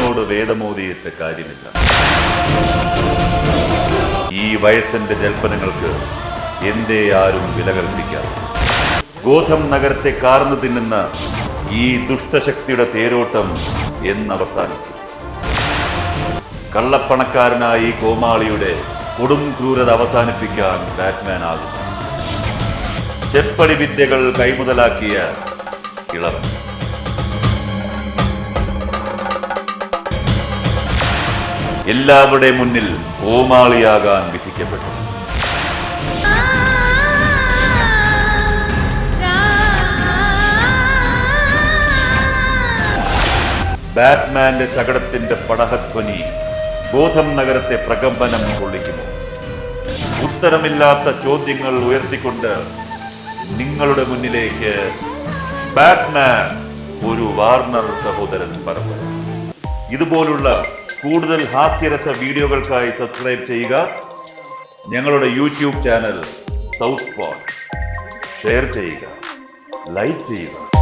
വേദമോദിയിട്ട് കാര്യമില്ല. ഈ വയസ്സിന്റെ ജൽപ്പനങ്ങൾക്ക് എന്തേ ആരും വില കൽപ്പിക്കാം ഗോഥം നഗരത്തെ കാർന്നു തിന്നുന്ന ഈ ദുഷ്ടശക്തിയുടെ തേരോട്ടം എന്നവസാനിക്കും. കള്ളപ്പണക്കാരനായ കോമാളിയുടെ കൊടും ക്രൂരത അവസാനിപ്പിക്കാൻ ബാറ്റ്മാൻ ആകും ചെപ്പടി വിദ്യകൾ കൈമുതലാക്കിയ ഇളവൻ. എല്ലാവരുടെയും മുന്നിൽ കോമാളിയാകാൻ വിധിക്കപ്പെട്ടു. ബാറ്റ്മാന്റെ ശകടത്തിന്റെ പടഹധ്വനി ബോധം നഗരത്തെ പ്രകമ്പനം കൊള്ളിക്കുമോ? ഉത്തരമില്ലാത്ത ചോദ്യങ്ങൾ ഉയർത്തിക്കൊണ്ട് നിങ്ങളുടെ മുന്നിലേക്ക് ബാറ്റ്മാൻ ഒരു വാർണർ സഹോദരൻ പറഞ്ഞു ഇതുപോലുള്ള കൂടുതൽ ഹാസ്യരസ വീഡിയോകൾക്കായി സബ്സ്ക്രൈബ് ചെയ്യുക. ഞങ്ങളുടെ YouTube channel south pot share ചെയ്യുക. ലൈക്ക് ചെയ്യുക.